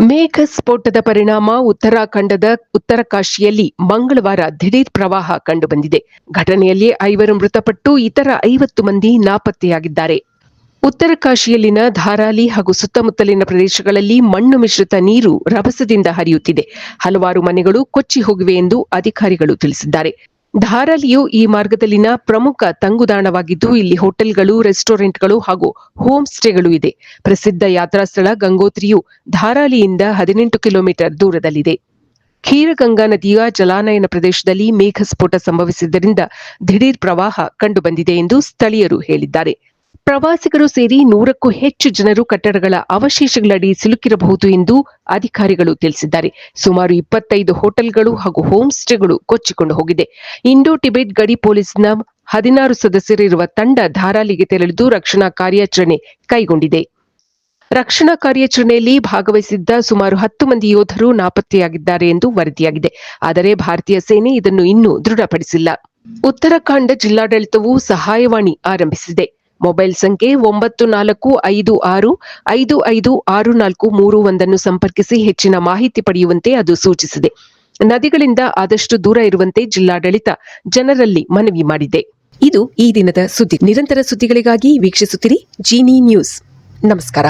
ಮೇಘ ಸ್ಫೋಟದ ಪರಿಣಾಮ ಉತ್ತರಾಖಂಡದ ಉತ್ತರಕಾಶಿಯಲ್ಲಿ ಮಂಗಳವಾರ ದಿಢೀರ್ ಪ್ರವಾಹ ಕಂಡುಬಂದಿದೆ. ಘಟನೆಯಲ್ಲಿ ಐವರು ಮೃತಪಟ್ಟು ಇತರ ಐವತ್ತು ಮಂದಿ ನಾಪತ್ತೆಯಾಗಿದ್ದಾರೆ. ಉತ್ತರಕಾಶಿಯಲ್ಲಿನ ಧಾರಾಲಿ ಹಾಗೂ ಸುತ್ತಮುತ್ತಲಿನ ಪ್ರದೇಶಗಳಲ್ಲಿ ಮಣ್ಣು ಮಿಶ್ರಿತ ನೀರು ರಭಸದಿಂದ ಹರಿಯುತ್ತಿದೆ. ಹಲವಾರು ಮನೆಗಳು ಕೊಚ್ಚಿ ಹೋಗಿವೆ ಎಂದು ಅಧಿಕಾರಿಗಳು ತಿಳಿಸಿದ್ದಾರೆ. ಧಾರಾಲಿಯು ಈ ಮಾರ್ಗದಲ್ಲಿನ ಪ್ರಮುಖ ತಂಗುದಾಣವಾಗಿದ್ದು, ಇಲ್ಲಿ ಹೋಟೆಲ್ಗಳು, ರೆಸ್ಟೋರೆಂಟ್ಗಳು ಹಾಗೂ ಹೋಮ್ ಸ್ಟೇಗಳು ಇದೆ. ಪ್ರಸಿದ್ಧ ಯಾತ್ರಾ ಸ್ಥಳ ಗಂಗೋತ್ರಿಯು ಧಾರಾಲಿಯಿಂದ ಹದಿನೆಂಟು ಕಿಲೋಮೀಟರ್ ದೂರದಲ್ಲಿದೆ. ಖೀರಗಂಗಾ ನದಿಯ ಜಲಾನಯನ ಪ್ರದೇಶದಲ್ಲಿ ಮೇಘಸ್ಫೋಟ ಸಂಭವಿಸಿದ್ದರಿಂದ ದಿಢೀರ್ ಪ್ರವಾಹ ಕಂಡುಬಂದಿದೆ ಎಂದು ಸ್ಥಳೀಯರು ಹೇಳಿದ್ದಾರೆ. ಪ್ರವಾಸಿಗರು ಸೇರಿ ನೂರಕ್ಕೂ ಹೆಚ್ಚು ಜನರು ಕಟ್ಟಡಗಳ ಅವಶೇಷಗಳಡಿ ಸಿಲುಕಿರಬಹುದು ಎಂದು ಅಧಿಕಾರಿಗಳು ತಿಳಿಸಿದ್ದಾರೆ. ಸುಮಾರು ಇಪ್ಪತ್ತೈದು ಹೋಟೆಲ್ಗಳು ಹಾಗೂ ಹೋಮ್ ಸ್ಟೇಗಳು ಕೊಚ್ಚಿಕೊಂಡು ಹೋಗಿದೆ. ಇಂಡೋ ಟಿಬೆಟ್ ಗಡಿ ಪೊಲೀಸ್ನ ಹದಿನಾರು ಸದಸ್ಯರಿರುವ ತಂಡ ಧಾರಾಲಿಗೆ ತೆರಳಿದ್ದು ರಕ್ಷಣಾ ಕಾರ್ಯಾಚರಣೆ ಕೈಗೊಂಡಿದೆ. ರಕ್ಷಣಾ ಕಾರ್ಯಾಚರಣೆಯಲ್ಲಿ ಭಾಗವಹಿಸಿದ್ದ ಸುಮಾರು ಹತ್ತು ಮಂದಿ ಯೋಧರು ನಾಪತ್ತೆಯಾಗಿದ್ದಾರೆ ಎಂದು ವರದಿಯಾಗಿದೆ. ಆದರೆ ಭಾರತೀಯ ಸೇನೆ ಇದನ್ನು ಇನ್ನೂ ದೃಢಪಡಿಸಿಲ್ಲ. ಉತ್ತರಾಖಂಡ ಜಿಲ್ಲಾಡಳಿತವು ಸಹಾಯವಾಣಿ ಆರಂಭಿಸಿದೆ. ಮೊಬೈಲ್ ಸಂಖ್ಯೆ ಒಂಬತ್ತು ನಾಲ್ಕು ಐದು ಆರು ಐದು ಐದು ಆರು ನಾಲ್ಕು ಮೂರು ಒಂದನ್ನು ಸಂಪರ್ಕಿಸಿ ಹೆಚ್ಚಿನ ಮಾಹಿತಿ ಪಡೆಯುವಂತೆ ಅದು ಸೂಚಿಸಿದೆ. ನದಿಗಳಿಂದ ಆದಷ್ಟು ದೂರ ಇರುವಂತೆ ಜಿಲ್ಲಾಡಳಿತ ಜನರಲ್ಲಿ ಮನವಿ ಮಾಡಿದೆ. ಇದು ಈ ದಿನದ ಸುದ್ದಿ. ನಿರಂತರ ಸುದ್ದಿಗಳಿಗಾಗಿ ವೀಕ್ಷಿಸುತ್ತಿರಿ ಜೀನಿ ನ್ಯೂಸ್. ನಮಸ್ಕಾರ.